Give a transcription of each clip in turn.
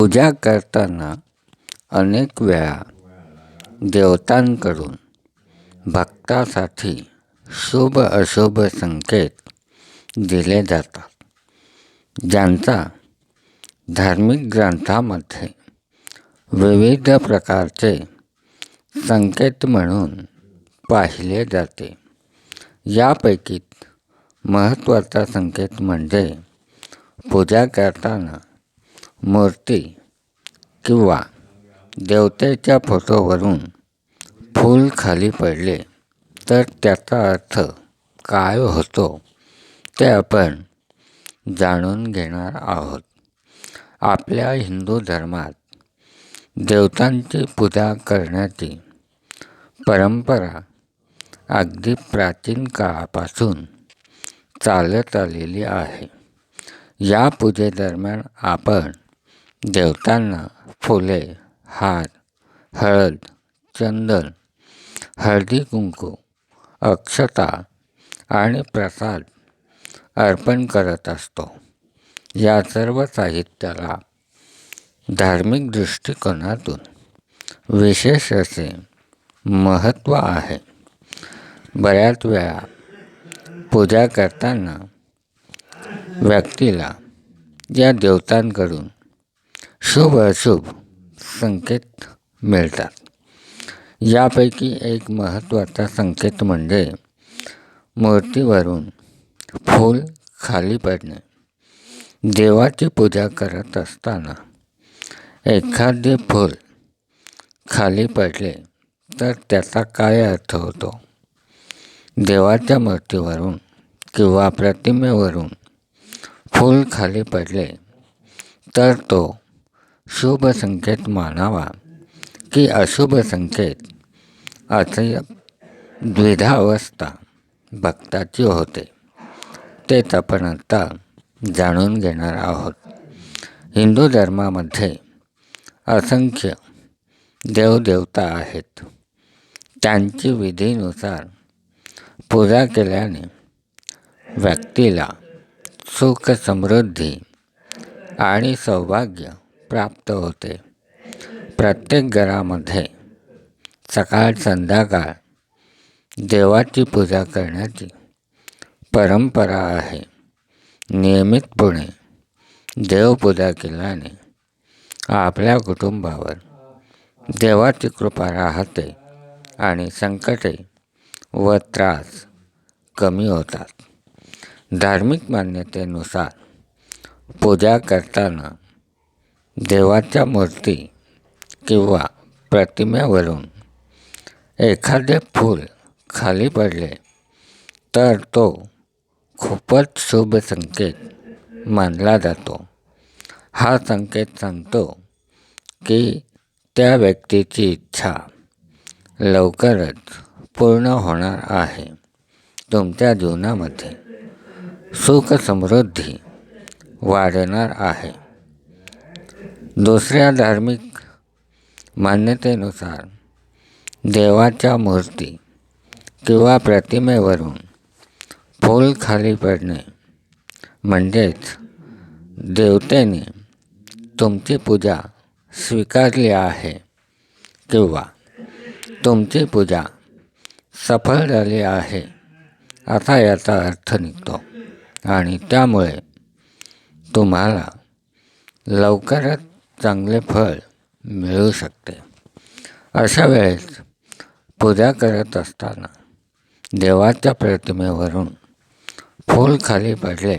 पूजा करताना अनेक वेळा देवतांकडून भक्तासाठी शुभ अशुभ संकेत दिले जातात ज्यांचा धार्मिक ग्रंथामध्ये विविध प्रकारचे संकेत म्हणून पाहिले जाते. यापैकी महत्त्वाचा संकेत म्हणजे पूजा करताना मूर्ती किंवा देवतेच्या फोटोवरून फूल खाली पडले तर त्याचा अर्थ काय होतो ते आपण जाणून घेणार आहोत. आपल्या हिंदू धर्मात देवतांची पूजा करण्याची परंपरा अगदी प्राचीन काळापासून चालत आलेली आहे. या पूजेदरम्यान आपण देवतांना फुले हार हळद चंदन हळदी कुंकू अक्षता आणि प्रसाद अर्पण करत असतो. या सर्व साहित्याला धार्मिक दृष्टिकोनातून विशेष असे महत्त्व आहे. बऱ्याच वेळा पूजा करताना व्यक्तीला या देवतांकडून शुभ अशुभ संकेत मिळतात. यापैकी एक महत्त्वाचा संकेत म्हणजे मूर्तीवरून फूल खाली पडणे. देवाची पूजा करत असताना एखादे फूल खाली पडले तर त्याचा काय अर्थ होतो? देवाच्या मूर्तीवरून किंवा प्रतिमेवरून फूल खाली पडले तर तो शुभ संकेत मानावा की अशुभ संकेत असे द्विधा अवस्था भक्ताची होते. तेच आपण आता जाणून घेणार आहोत. हिंदू धर्मामध्ये असंख्य देवदेवता आहेत. त्यांची विधीनुसार पूजा केल्याने व्यक्तीला सुख समृद्धी आणि सौभाग्य प्राप्त होते. प्रत्येक घरामध्ये सकाळ संध्याकाळ देवाची पूजा करण्याची परंपरा आहे. नियमितपणे देवपूजा केल्याने आपल्या कुटुंबावर देवाची कृपा राहते आणि संकटे व त्रास कमी होतात. धार्मिक मान्यतेनुसार पूजा करताना देवाच्या मूर्ती किंवा प्रतिमेवरून एखादे फूल खाली पडले, तर तो खूपच शुभ संकेत मानला जातो. हा संकेत सांगतो की त्या व्यक्तीची इच्छा लवकरच पूर्ण होणार आहे. जीवनामध्ये सुख समृद्धी वाढणार आहे. दुसऱ्या धार्मिक मान्यतेनुसार देवाच्या मूर्ती किंवा प्रतिमेवरून फूल खाली पडणे म्हणजेच देवतेने तुमची पूजा स्वीकारली आहे किंवा तुमची पूजा सफल झाली आहे असा याचा अर्थ निघतो. आणि त्यामुळे तुम्हाला लवकरच चांगले फळ मिळू शकते. अशा वेळेस पूजा करत असताना देवाच्या प्रतिमेवरून फूल खाली पडले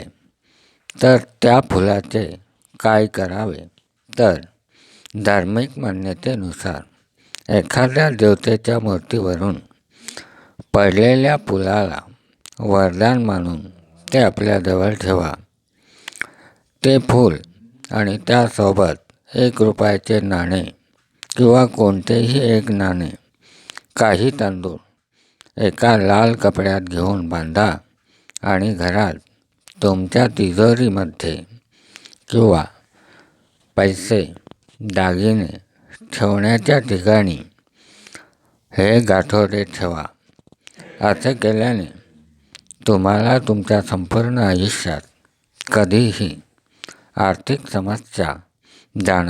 तर त्या फुलाचे काय करावे? तर धार्मिक मान्यतेनुसार एखाद्या देवतेच्या मूर्तीवरून पडलेल्या फुलाला वरदान मानून ते आपल्याजवळ ठेवा. ते फूल आणि त्यासोबत एक रुपयाचे नाणे किंवा कोणतेही एक नाणे काही तांदूळ एका लाल कपड्यात घेऊन बांधा आणि घरात तुमच्या तिजोरीमध्ये किंवा पैसे दागिने ठेवण्याच्या ठिकाणी हे गाठोडे ठेवा. असे केल्याने तुम्हाला तुमच्या संपूर्ण आयुष्यात कधीही आर्थिक समस्या dana